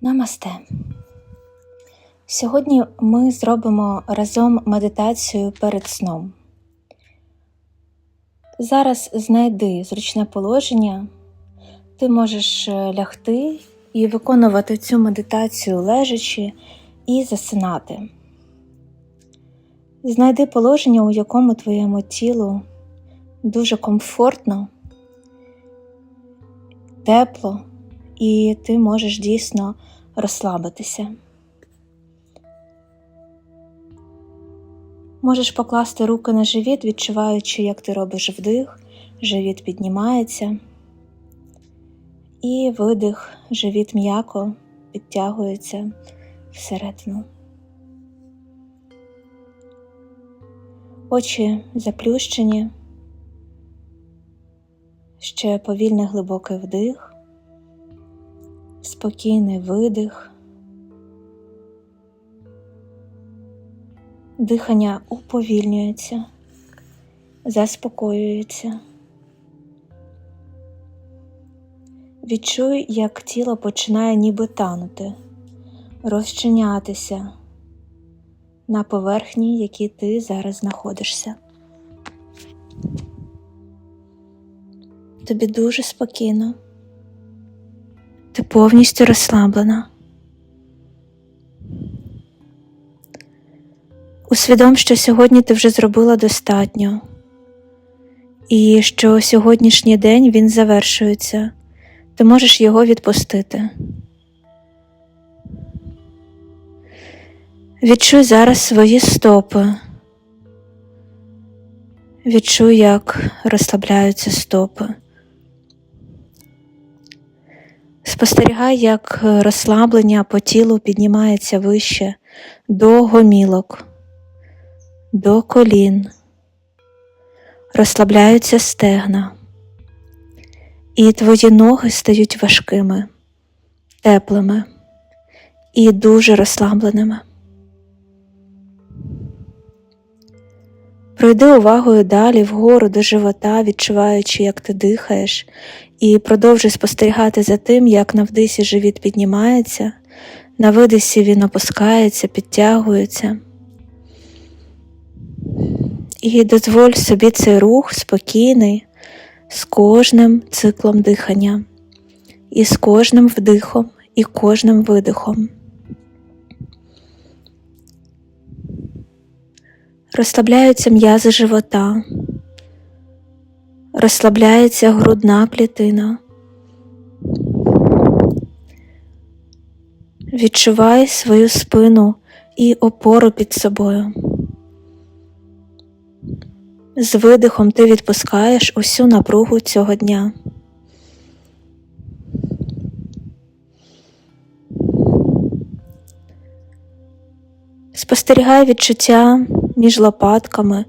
Намасте. Сьогодні ми зробимо разом медитацію перед сном. Зараз знайди зручне положення, ти можеш е, лягти і виконувати цю медитацію лежачи і засинати. Знайди положення, у якому твоєму тілу дуже комфортно, тепло, і ти можеш дійсно розслабитися. Можеш покласти руки на живіт, відчуваючи, як ти робиш вдих, живіт піднімається, і видих, живіт м'яко підтягується всередину. Очі заплющені, ще повільний глибокий вдих, спокійний видих. Дихання уповільнюється, заспокоюється. Відчуй, як тіло починає ніби танути, розчинятися на поверхні, якій ти зараз знаходишся. Тобі дуже спокійно. Ти повністю розслаблена. Усвідом, що сьогодні ти вже зробила достатньо, і що сьогоднішній день він завершується, ти можеш його відпустити. Відчуй зараз свої стопи. Відчуй, як розслабляються стопи. Спостерігай, як розслаблення по тілу піднімається вище до гомілок, до колін, розслабляються стегна, і твої ноги стають важкими, теплими і дуже розслабленими. Пройди увагою далі вгору до живота, відчуваючи, як ти дихаєш, і продовжуй спостерігати за тим, як на вдисі живіт піднімається, на видисі він опускається, підтягується. І дозволь собі цей рух спокійний з кожним циклом дихання, і з кожним вдихом, і кожним видихом. Розслабляються м'язи живота, розслабляється грудна клітина. Відчувай свою спину і опору під собою. З видихом ти відпускаєш усю напругу цього дня. Спостерігай відчуття між лопатками,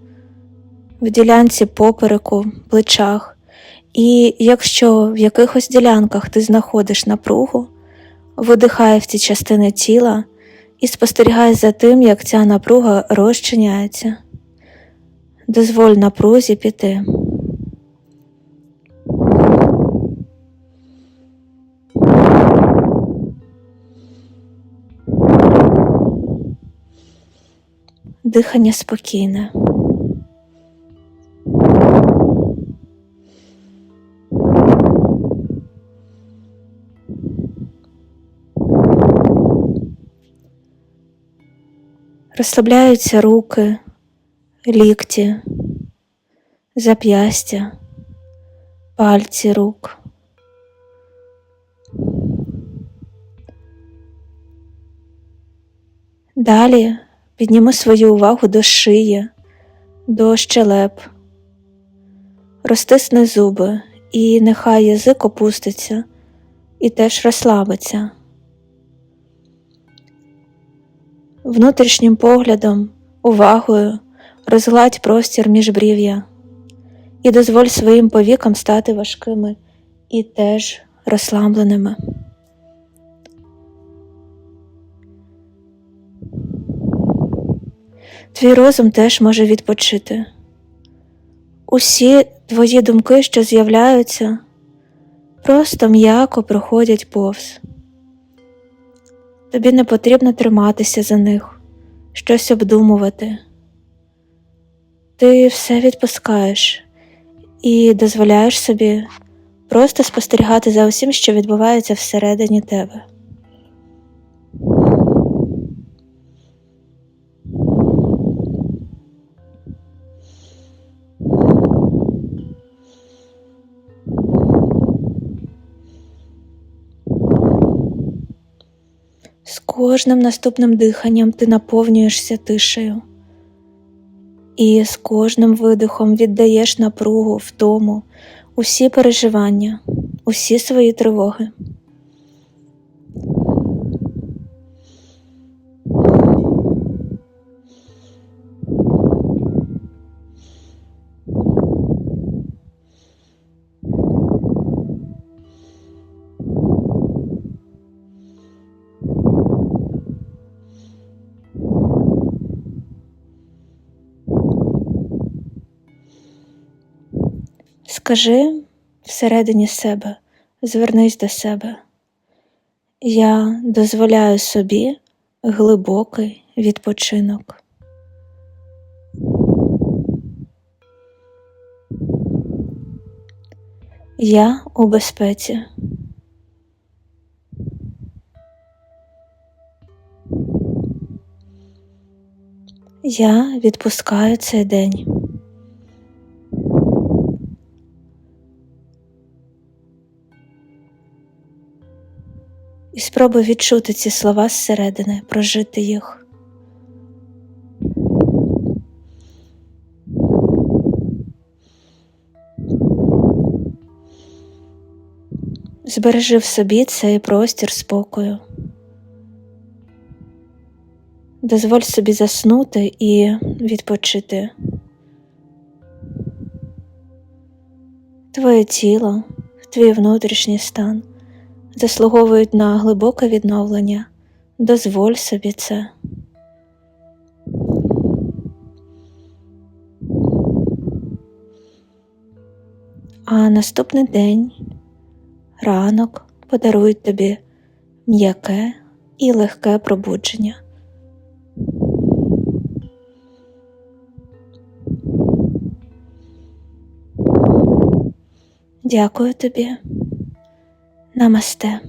в ділянці попереку, плечах, і якщо в якихось ділянках ти знаходиш напругу, видихай в ці частини тіла і спостерігай за тим, як ця напруга розчиняється. Дозволь напрузі піти. Дихання спокійне. Розслабляються руки, лікті, зап'ястя, пальці рук. Далі підніми свою увагу до шиї, до щелеп, розтисни зуби, і нехай язик опуститься і теж розслабиться. Внутрішнім поглядом, увагою розгладь простір міжбрів'я і дозволь своїм повікам стати важкими і теж розслабленими. Твій розум теж може відпочити. Усі твої думки, що з'являються, просто м'яко проходять повз. Тобі не потрібно триматися за них, щось обдумувати. Ти все відпускаєш і дозволяєш собі просто спостерігати за усім, що відбувається всередині тебе. Кожним наступним диханням ти наповнюєшся тишею, і з кожним видихом віддаєш напругу, втому, усі переживання, усі свої тривоги. Скажи всередині себе, звернись до себе. Я дозволяю собі глибокий відпочинок. Я у безпеці. Я відпускаю цей день. І спробуй відчути ці слова зсередини, прожити їх. Збережи в собі цей простір спокою. Дозволь собі заснути і відпочити. Твоє тіло, твій внутрішній стан заслуговують на глибоке відновлення. Дозволь собі це. А наступний день, ранок подарують тобі м'яке і легке пробудження. Дякую тобі. Намасте.